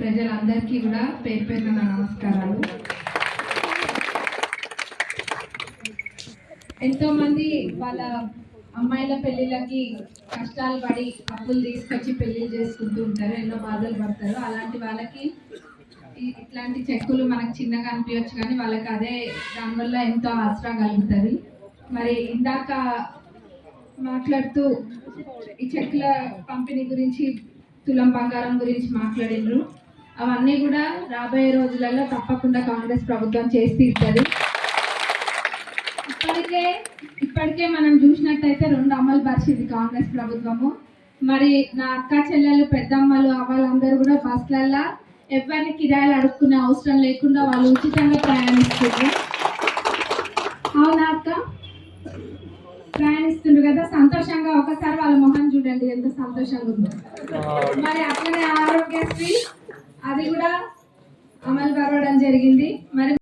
ప్రజలందరికీ కూడా పేరు పేరున నమస్కారాలు. ఎంతో మంది వాళ్ళ అమ్మాయిల పెళ్ళిళ్ళకి కష్టాలు పడి అప్పులు తీసుకొచ్చి పెళ్ళిళ్ళు చేసుకుంటూ ఉంటారు ఎన్నో బాధలు పడతారు. అలాంటి వాళ్ళకి ఇట్లాంటి చెక్కులు మనకు చిన్నగా అనిపించచ్చు కానీ వాళ్ళకి అదే దానివల్ల ఎంతో ఆసరా కలుగుతుంది. మరి ఇందాక మాట్లాడుతూ ఈ చెక్కుల పంపిణీ గురించి తులం బంగారం గురించి మాట్లాడిండ్రు అవన్నీ కూడా రాబోయే రోజులలో తప్పకుండా కాంగ్రెస్ ప్రభుత్వం చేసి తీరుతుంది. ఇప్పటికే ఇప్పటికే మనం చూసినట్టయితే రెండు అమలు పరిచింది కాంగ్రెస్ ప్రభుత్వము. మరి నా అక్క చెల్లెలు పెద్దమ్మలు అవ్వాలందరూ కూడా బస్సులల్లో ఎవరిని కిరాయిలు అడుక్కునే అవసరం లేకుండా వాళ్ళు ఉచితంగా ప్రయాణిస్తున్నారు. అవునా అక్క? ప్రయాణిస్తుండ్రు కదా సంతోషంగా ఒకసారి వాళ్ళ మొహం చూడండి ఎంత సంతోషంగా ఉందో. మరి అట్లనే ఆరోగ్యశ్రీ అది కూడా అమలు పరవడం జరిగింది. మరి